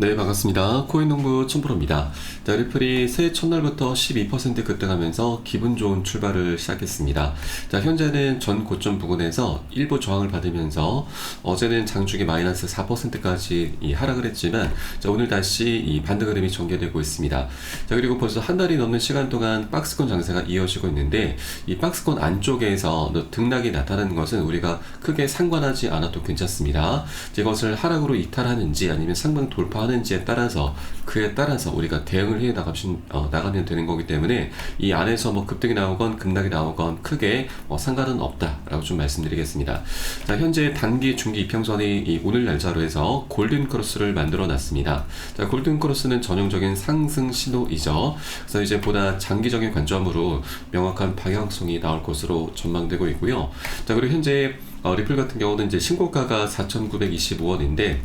네, 반갑습니다. 코인농부 춘프로입니다. 자, 리플이 새해 첫날부터 12% 급등하면서 기분 좋은 출발을 시작했습니다. 자, 현재는 전 고점 부근에서 일부 저항을 받으면서 어제는 장중에 마이너스 4%까지 이 하락을 했지만 자, 오늘 다시 이 반등 흐름이 전개되고 있습니다. 자, 그리고 벌써 한 달이 넘는 시간 동안 박스권 장세가 이어지고 있는데 이 박스권 안쪽에서 등락이 나타나는 것은 우리가 크게 상관하지 않아도 괜찮습니다. 이것을 하락으로 이탈하는지 아니면 상방 돌파 하는지에 따라서 그에 따라서 우리가 대응을 해 나가면, 어, 나가면 되는 거기 때문에 이 안에서 뭐 급등이 나오건 급락이 나오건 크게 어, 상관은 없다라고 좀 말씀드리겠습니다. 자, 현재 단기, 중기 이평선이 오늘 날짜로 해서 골든 크로스를 만들어 놨습니다. 자, 골든 크로스는 전형적인 상승 신호이죠. 그래서 이제 보다 장기적인 관점으로 명확한 방향성이 나올 것으로 전망되고 있고요. 자, 그리고 현재 어, 리플 같은 경우는 이제 신고가가 4,925원인데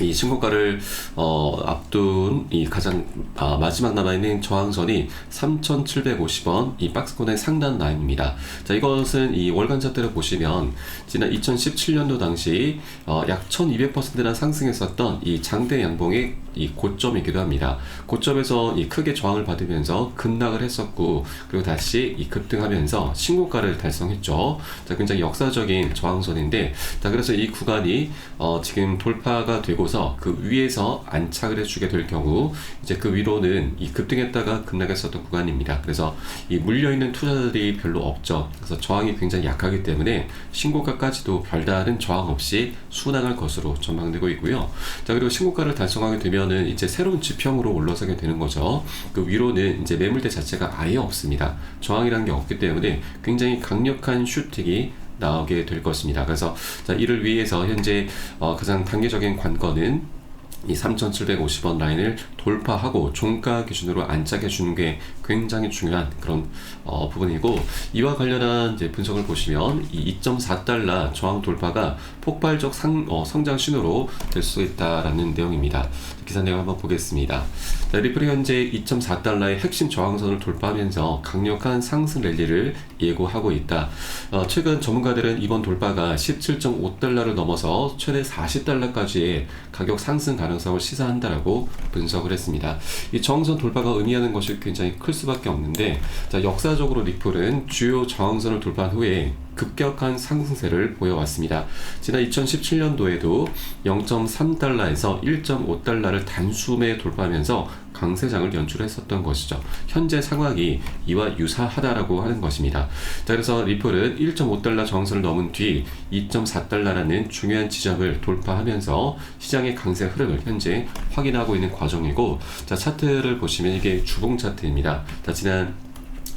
이 신고가를 어, 앞둔 이 가장 아, 마지막 남아있는 저항선이 3,750원 이 박스권의 상단 라인입니다. 자 이것은 이 월간 차트를 보시면 지난 2017년도 당시 어, 약 1,200%나 상승했었던 이 장대 양봉의 이 고점이기도 합니다. 고점에서 이 크게 저항을 받으면서 급락을 했었고 그리고 다시 이 급등하면서 신고가를 달성했죠. 자 굉장히 역사적인 저항선인데 자 그래서 이 구간이 어, 지금 돌파가 되고 되고서 그 위에서 안착을 해주게 될 경우 이제 그 위로는 이 급등했다가 급락했었던 구간입니다. 그래서 이 물려 있는 투자들이 별로 없죠. 그래서 저항이 굉장히 약하기 때문에 신고가까지도 별다른 저항 없이 순항할 것으로 전망되고 있고요. 자 그리고 신고가를 달성하게 되면은 이제 새로운 지평으로 올라서게 되는 거죠. 그 위로는 이제 매물대 자체가 아예 없습니다. 저항이라는 게 없기 때문에 굉장히 강력한 슈팅이 나오게 될 것입니다. 그래서 자, 이를 위해서 현재 어, 가장 단계적인 관건은 이 3,750원 라인을 돌파하고 종가 기준으로 안착해 주는 게 굉장히 중요한 그런 어, 부분이고 이와 관련한 이제 분석을 보시면 이 2.4달러 저항 돌파가 폭발적 상, 어, 성장 신호로 될 수 있다라는 내용입니다. 기사 내용 한번 보겠습니다. 자, 리플이 현재 2.4달러의 핵심 저항선을 돌파하면서 강력한 상승 랠리를 예고하고 있다. 어, 최근 전문가들은 이번 돌파가 17.5달러를 넘어서 최대 40달러까지의 가격 상승 가능 가능성을 시사한다라고 분석을 했습니다. 이 저항선 돌파가 의미하는 것이 굉장히 클 수밖에 없는데 자, 역사적으로 리플은 주요 저항선을 돌파한 후에 급격한 상승세를 보여왔습니다. 지난 2017년도에도 0.3달러에서 1.5달러를 단숨에 돌파하면서 강세장을 연출했었던 것이죠. 현재 상황이 이와 유사하다라고 하는 것입니다. 자, 그래서 리플은 1.5달러 정선을 넘은 뒤 2.4달러라는 중요한 지점을 돌파하면서 시장의 강세 흐름을 현재 확인하고 있는 과정이고, 자, 차트를 보시면 이게 주봉 차트입니다. 자, 지난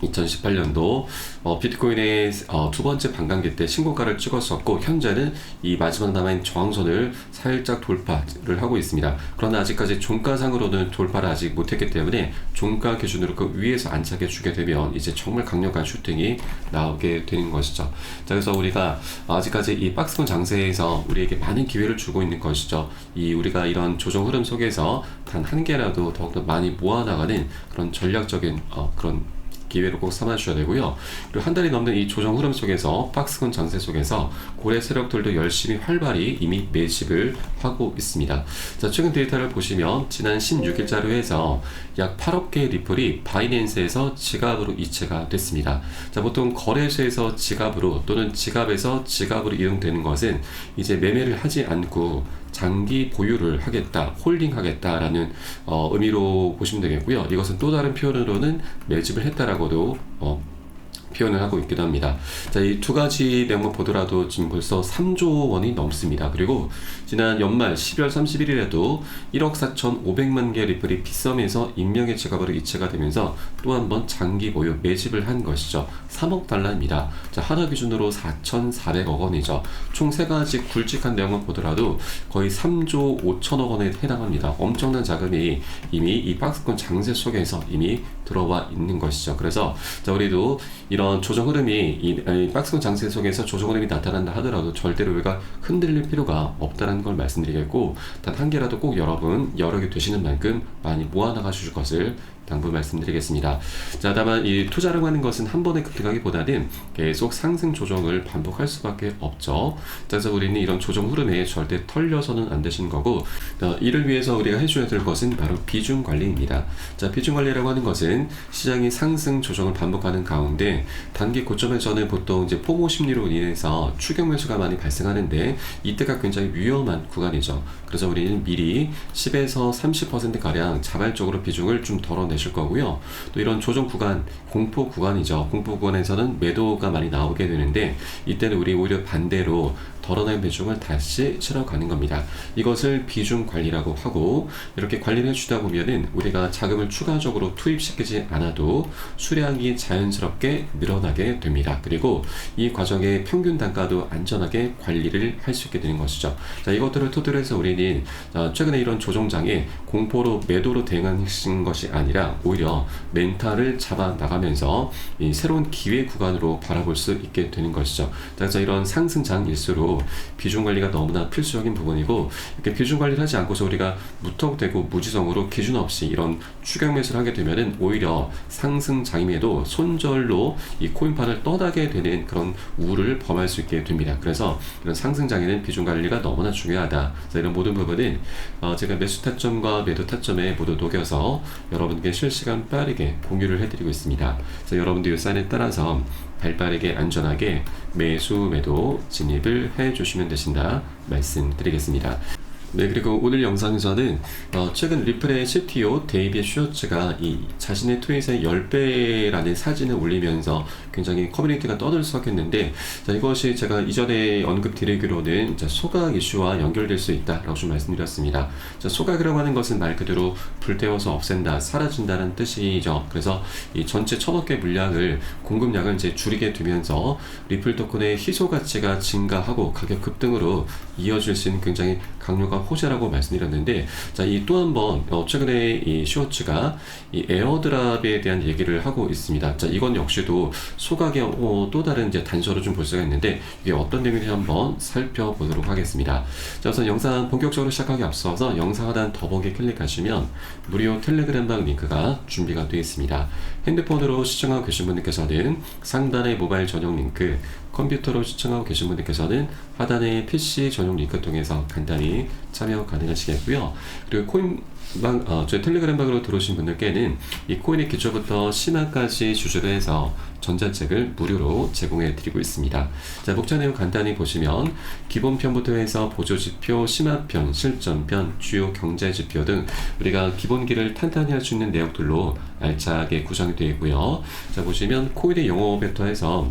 2018년도 어, 비트코인의 어, 두 번째 반감기 때 신고가를 찍었었고 현재는 이 마지막 남아있는 저항선을 살짝 돌파를 하고 있습니다. 그러나 아직까지 종가상으로는 돌파를 아직 못했기 때문에 종가 기준으로 그 위에서 안착해 주게 되면 이제 정말 강력한 슈팅이 나오게 되는 것이죠. 자, 그래서 우리가 아직까지 이 박스권 장세에서 우리에게 많은 기회를 주고 있는 것이죠. 이 우리가 이런 조정 흐름 속에서 단 한 개라도 더욱더 많이 모아나가는 그런 전략적인 어, 그런 기회로 꼭 삼아주셔야 되고요. 그리고 한 달이 넘는 이 조정 흐름 속에서 박스권 장세 속에서 고래 세력들도 열심히 활발히 이미 매집을 하고 있습니다. 자, 최근 데이터를 보시면 지난 16일자로 해서 약 8억 개의 리플이 바이낸스에서 지갑으로 이체가 됐습니다. 자, 보통 거래소에서 지갑으로 또는 지갑에서 지갑으로 이동되는 것은 이제 매매를 하지 않고 장기 보유를 하겠다, 홀딩하겠다라는 어, 의미로 보시면 되겠고요. 이것은 또 다른 표현으로는 매집을 했다라고도 어, 표현을 하고 있기도 합니다. 자, 이 두 가지 내용을 보더라도 지금 벌써 3조 원이 넘습니다. 그리고 지난 연말 12월 31일에도 1억 4,500만 개 리플이 비썸에서 인명의 지갑으로 이체가 되면서 또 한 번 장기 보유 매집을 한 것이죠. 3억 달러입니다. 자, 하나 기준으로 4,400억 원이죠. 총 세 가지 굵직한 내용을 보더라도 거의 3조 5천억 원에 해당합니다. 엄청난 자금이 이미 이 박스권 장세 속에서 이미 들어와 있는 것이죠. 그래서 자, 우리도 이런 이런 조정 흐름이 이, 이 박스권 장세 속에서 조정 흐름이 나타난다 하더라도 절대로 우리가 흔들릴 필요가 없다는 걸 말씀드리겠고 단 한 개라도 꼭 여러분 여러 개 되시는 만큼 많이 모아 나가 주실 것을 당부 말씀드리겠습니다. 자, 다만 이 투자라고 하는 것은 한 번에 급등하기보다는 계속 상승 조정을 반복할 수밖에 없죠. 자, 그래서 우리는 이런 조정 흐름에 절대 털려서는 안 되신 거고, 어, 이를 위해서 우리가 해줘야 될 것은 바로 비중 관리입니다. 자, 비중 관리라고 하는 것은 시장이 상승 조정을 반복하는 가운데 단기 고점에서는 보통 이제 포모 심리로 인해서 추격 매수가 많이 발생하는데 이때가 굉장히 위험한 구간이죠. 그래서 우리는 미리 10에서 30% 가량 자발적으로 비중을 좀 덜어내 실 거고요. 또 이런 조정 구간, 공포 구간이죠. 공포 구간에서는 매도가 많이 나오게 되는데 이때는 우리 오히려 반대로 덜어낸 비중을 다시 실어가는 겁니다. 이것을 비중 관리라고 하고 이렇게 관리를 해주다 보면은 우리가 자금을 추가적으로 투입시키지 않아도 수량이 자연스럽게 늘어나게 됩니다. 그리고 이 과정의 평균 단가도 안전하게 관리를 할 수 있게 되는 것이죠. 자, 이것들을 토대로 해서 우리는 어, 최근에 이런 조정장에 공포로 매도로 대응하는 것이 아니라 오히려 멘탈을 잡아 나가면서 이 새로운 기회 구간으로 바라볼 수 있게 되는 것이죠. 자, 이런 상승장일수록 비중 관리가 너무나 필수적인 부분이고 이렇게 비중 관리를 하지 않고서 우리가 무턱대고 무지성으로 기준 없이 이런 추격 매수를 하게 되면은 오히려 상승 장임에도 손절로 이 코인판을 떠나게 되는 그런 우를 범할 수 있게 됩니다. 그래서 이런 상승 장에는 비중 관리가 너무나 중요하다. 그래서 이런 모든 부분은 어 제가 매수 타점과 매도 타점에 모두 녹여서 여러분께 실시간 빠르게 공유를 해드리고 있습니다. 그래서 여러분들 이 사인에 따라서 발빠르게 안전하게 매수 매도 진입을 해 주시면 되신다 말씀드리겠습니다. 네, 그리고 오늘 영상에서는 어, 최근 리플의 CTO 데이비 슈어츠가 이 자신의 트윗에 10배라는 사진을 올리면서 굉장히 커뮤니티가 떠들썩했는데 자, 이것이 제가 이전에 언급드리기로는 자, 소각 이슈와 연결될 수 있다라고 좀 말씀드렸습니다. 자, 소각이라고 하는 것은 말 그대로 불태워서 없앤다, 사라진다는 뜻이죠. 그래서 이 전체 천억 개 물량을 공급량을 이제 줄이게 되면서 리플 토큰의 희소 가치가 증가하고 가격 급등으로 이어질 수 있는 굉장히 강력한 호재라고 말씀드렸는데 자 이 또 한번 어, 최근에 이 슈어츠가 이 에어드랍에 대한 얘기를 하고 있습니다. 자 이건 역시도 소각의 어, 또 다른 이제 단서를 좀볼 수가 있는데 이게 어떤 내용인지 한번 살펴보도록 하겠습니다. 자 우선 영상 본격적으로 시작하기 앞서서 영상 하단 더보기 클릭하시면 무료 텔레그램방 링크가 준비가 되어 있습니다. 핸드폰으로 시청하고 계신 분들께서는 상단의 모바일 전용 링크 컴퓨터로 시청하고 계신 분들께서는 하단의 PC 전용 링크 통해서 간단히 참여 가능하시겠고요. 그리고 코인 방, 어, 저희 텔레그램 방으로 들어오신 분들께는 이 코인의 기초부터 심화까지 주제로 해서 전자책을 무료로 제공해 드리고 있습니다. 자, 목차 내용 간단히 보시면 기본편부터 해서 보조지표, 심화편, 실전편, 주요 경제지표 등 우리가 기본기를 탄탄히 할 수 있는 내용들로 알차게 구성이 되어 있고요. 자, 보시면 코인의 용어부터 해서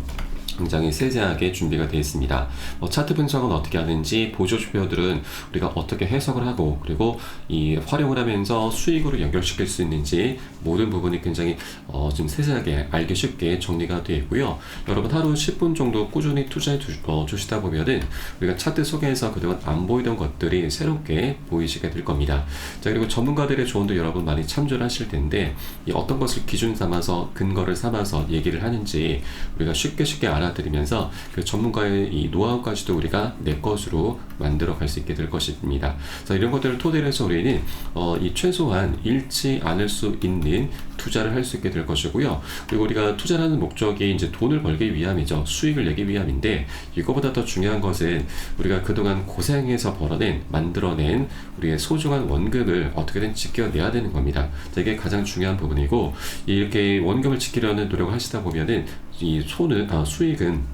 굉장히 세세하게 준비가 되어 있습니다. 뭐 차트 분석은 어떻게 하는지 보조 지표들은 우리가 어떻게 해석을 하고 그리고 이 활용을 하면서 수익으로 연결시킬 수 있는지 모든 부분이 굉장히 어, 좀 세세하게 알기 쉽게 정리가 되어 있고요. 여러분 하루 10분 정도 꾸준히 투자해 주, 어, 주시다 보면은 우리가 차트 속에서 그동안 안 보이던 것들이 새롭게 보이시게 될 겁니다. 자 그리고 전문가들의 조언도 여러분 많이 참조를 하실 텐데 이 어떤 것을 기준 삼아서 근거를 삼아서 얘기를 하는지 우리가 쉽게 쉽게 알아 알아드리면서 그 전문가의 이 노하우까지도 우리가 내 것으로 만들어 갈 수 있게 될 것입니다. 자, 이런 것들을 토대로 해서 우리는 어, 이 최소한 잃지 않을 수 있는 투자를 할 수 있게 될 것이고요. 그리고 우리가 투자하는 목적이 이제 돈을 벌기 위함이죠. 수익을 내기 위함인데 이거보다 더 중요한 것은 우리가 그동안 고생해서 벌어낸 만들어낸 우리의 소중한 원금을 어떻게든 지켜내야 되는 겁니다. 자, 이게 가장 중요한 부분이고 이렇게 원금을 지키려는 노력을 하시다 보면은 이 손을 아, 수익은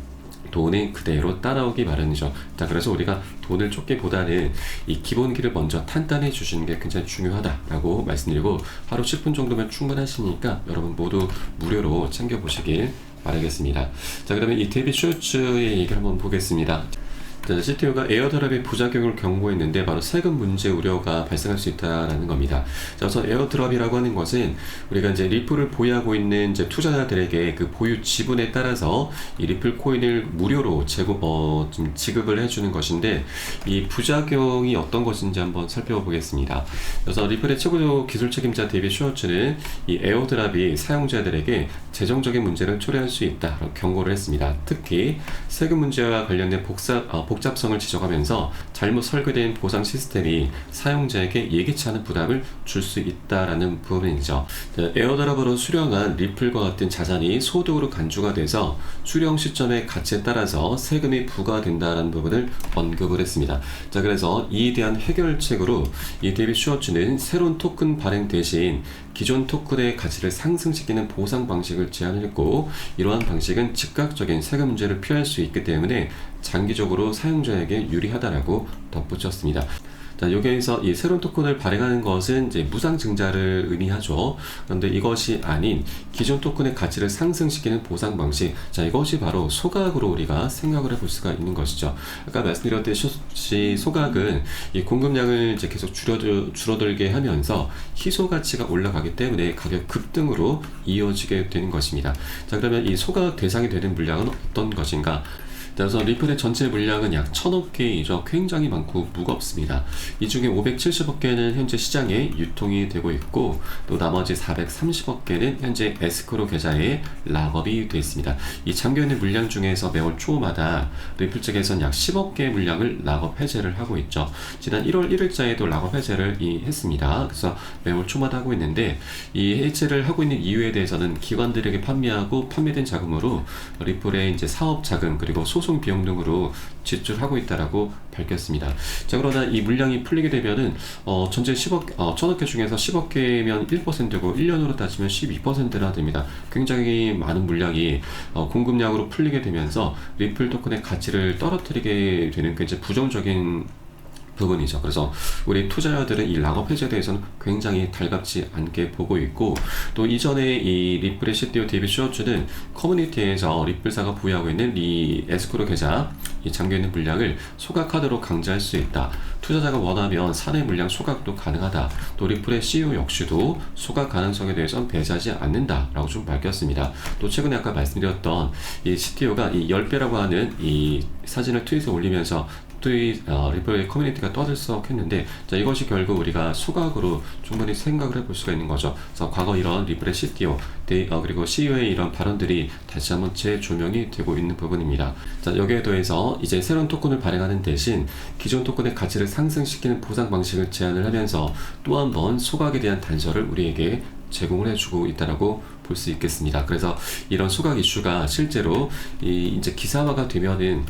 돈이 그대로 따라오기 마련이죠. 자, 그래서 우리가 돈을 쫓기보다는 이 기본기를 먼저 탄탄해 주시는 게 굉장히 중요하다라고 말씀드리고 하루 10분 정도면 충분하시니까 여러분 모두 무료로 챙겨보시길 바라겠습니다. 자, 그러면 이 데뷔 쇼츠의 얘기를 한번 보겠습니다. CTO가 에어 드랍의 부작용을 경고했는데 바로 세금 문제 우려가 발생할 수 있다라는 겁니다. 자, 우선 에어 드랍이라고 하는 것은 우리가 이제 리플을 보유하고 있는 이제 투자자들에게 그 보유 지분에 따라서 이 리플 코인을 무료로 제공 어, 좀 지급을 해주는 것인데 이 부작용이 어떤 것인지 한번 살펴보겠습니다. 그래서 리플의 최고 기술 책임자 데이비 슈어츠는 이 에어 드랍이 사용자들에게 재정적인 문제를 초래할 수 있다라고 경고를 했습니다. 특히 세금 문제와 관련된 복잡, 어, 복잡성을 지적하면서 잘못 설계된 보상 시스템이 사용자에게 예기치 않은 부담을 줄 수 있다라는 부분이죠. 자, 에어드랍으로 수령한 리플과 같은 자산이 소득으로 간주가 돼서 수령 시점의 가치에 따라서 세금이 부과된다라는 부분을 언급을 했습니다. 자, 그래서 이에 대한 해결책으로 이 데이빗 슈어츠는 새로운 토큰 발행 대신 기존 토큰의 가치를 상승시키는 보상 방식을 제안을 했고 이러한 방식은 즉각적인 세금 문제를 피할 수 있기 때문에 장기적으로 사용자에게 유리하다라고 덧붙였습니다. 자, 여기에서 이 새로운 토큰을 발행하는 것은 이제 무상 증자를 의미하죠. 그런데 이것이 아닌 기존 토큰의 가치를 상승시키는 보상 방식. 자, 이것이 바로 소각으로 우리가 생각을 해볼 수가 있는 것이죠. 아까 말씀드렸듯이 소각은 이 공급량을 이제 계속 줄어들, 줄어들게 하면서 희소 가치가 올라가기 때문에 가격 급등으로 이어지게 되는 것입니다. 자, 그러면 이 소각 대상이 되는 물량은 어떤 것인가? 그래서 리플의 전체 물량은 약 1000억 개이죠. 굉장히 많고 무겁습니다. 이 중에 570억 개는 현재 시장에 유통이 되고 있고 또 나머지 430억 개는 현재 에스크로 계좌에 락업이 되어 있습니다. 이 잠겨 있는 물량 중에서 매월 초마다 리플 측에서는 약 10억 개의 물량을 락업 해제를 하고 있죠. 지난 1월 1일자에도 락업 해제를 이 했습니다. 그래서 매월 초마다 하고 있는데 이 해제를 하고 있는 이유에 대해서는 기관들에게 판매하고 판매된 자금으로 리플의 이제 사업 자금 그리고 소송 비용 등으로 지출하고 있다라고 밝혔습니다. 자 그러나 이 물량이 풀리게 되면은 어, 전체 10억 어, 1000억 개 중에서 10억 개면 1%고 1년으로 따지면 12%나 됩니다. 굉장히 많은 물량이 어, 공급량으로 풀리게 되면서 리플 토큰의 가치를 떨어뜨리게 되는 굉장히 부정적인 부분이죠. 그래서 우리 투자자들은 이 락업 해제에 대해서는 굉장히 달갑지 않게 보고 있고 또 이전에 이 리플의 CTO 데이빗 슈어츠는 커뮤니티에서 리플사가 부여하고 있는 이 에스크로 계좌 이 잠겨있는 물량을 소각카드로 강제할 수 있다. 투자자가 원하면 사내 물량 소각도 가능하다. 또 리플의 CEO 역시도 소각 가능성에 대해서는 배제하지 않는다라고 좀 밝혔습니다. 또 최근에 아까 말씀드렸던 이 CTO가 이 10배라고 하는 이 사진을 트윗에 올리면서 또이 어, 리플의 커뮤니티가 떠들썩했는데 자, 이것이 결국 우리가 수각으로 충분히 생각을 해볼 수가 있는 거죠. 그래서 과거 이런 리플의 CTO 데이, 어, 그리고 CEO의 이런 발언들이 다시 한번 재조명이 되고 있는 부분입니다. 자, 여기에 더해서 이제 새로운 토큰을 발행하는 대신 기존 토큰의 가치를 상승시키는 보상 방식을 제안을 하면서 또 한 번 소각에 대한 단서를 우리에게 제공을 해주고 있다라고 볼 수 있겠습니다. 그래서 이런 소각 이슈가 실제로 이 이제 기사화가 되면은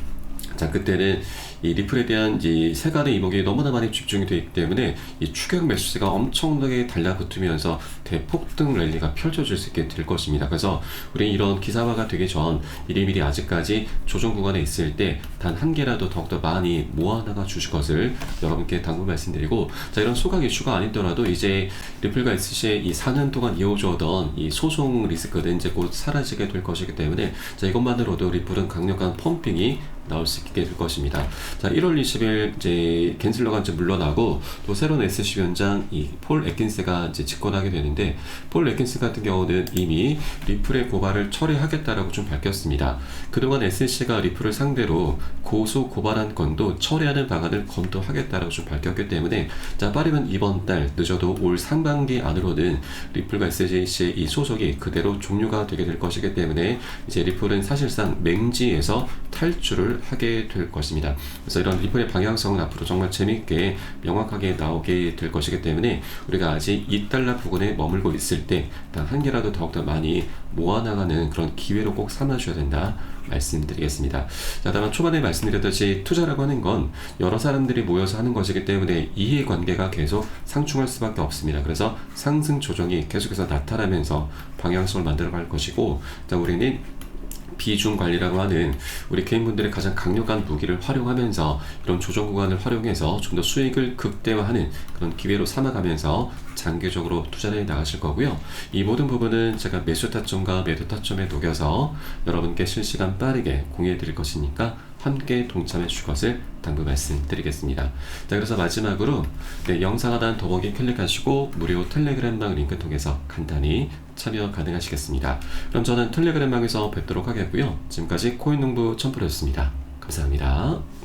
자 그때는 이 리플에 대한 이 세간의 이목이 너무나 많이 집중이 되기 때문에 이 추격 매수세가 엄청나게 달라붙으면서 대폭등 랠리가 펼쳐질 수 있게 될 것입니다. 그래서 우리 이런 기사화가 되기 전 미리미리 아직까지 조정 구간에 있을 때 단 한 개라도 더욱더 많이 모아나가 주실 것을 여러분께 당부 말씀드리고 자 이런 소각 이슈가 아니더라도 이제 리플과 SC의 이 4년 동안 이어져오던 이 소송 리스크는 이제 곧 사라지게 될 것이기 때문에 자 이것만으로도 리플은 강력한 펌핑이 나올 수 있게 될 것입니다. 자, 1월 20일 이제 겐슬러가 이제 물러나고 또 새로운 SC 위원장 이 폴 에킨스가 이제 집권하게 되는데 폴 에킨스 같은 경우는 이미 리플의 고발을 철회하겠다라고 좀 밝혔습니다. 그동안 SC가 리플을 상대로 고소 고발한 건도 철회하는 방안을 검토하겠다라고 좀 밝혔기 때문에 자, 빠르면 이번 달 늦어도 올 상반기 안으로는 리플과 SJC의 이 소속이 그대로 종료가 되게 될 것이기 때문에 이제 리플은 사실상 맹지에서 탈출을 하게 될 것입니다. 그래서 이런 리플의 방향성은 앞으로 정말 재미있게 명확하게 나오게 될 것이기 때문에 우리가 아직 2달러 부근에 머물고 있을 때 단 한 개라도 더욱더 많이 모아나가는 그런 기회로 꼭 삼아줘야 된다 말씀드리겠습니다. 자, 다만 초반에 말씀드렸듯이 투자라고 하는 건 여러 사람들이 모여서 하는 것이기 때문에 이해관계가 계속 상충할 수밖에 없습니다. 그래서 상승 조정이 계속해서 나타나면서 방향성을 만들어 갈 것이고, 자, 우리는 비중 관리라고 하는 우리 개인분들의 가장 강력한 무기를 활용하면서 이런 조정 구간을 활용해서 좀 더 수익을 극대화하는 그런 기회로 삼아가면서 장기적으로 투자를 나가실 거고요. 이 모든 부분은 제가 매수 타점과 매도 타점에 녹여서 여러분께 실시간 빠르게 공유해 드릴 것이니까 함께 동참해 주실 것을 당부 말씀드리겠습니다. 자, 그래서 마지막으로 네, 영상 하단 더보기 클릭하시고 무료 텔레그램 방 링크 통해서 간단히 참여 가능하시겠습니다. 그럼 저는 텔레그램방에서 뵙도록 하겠고요. 지금까지 코인농부 첨프로였습니다. 감사합니다.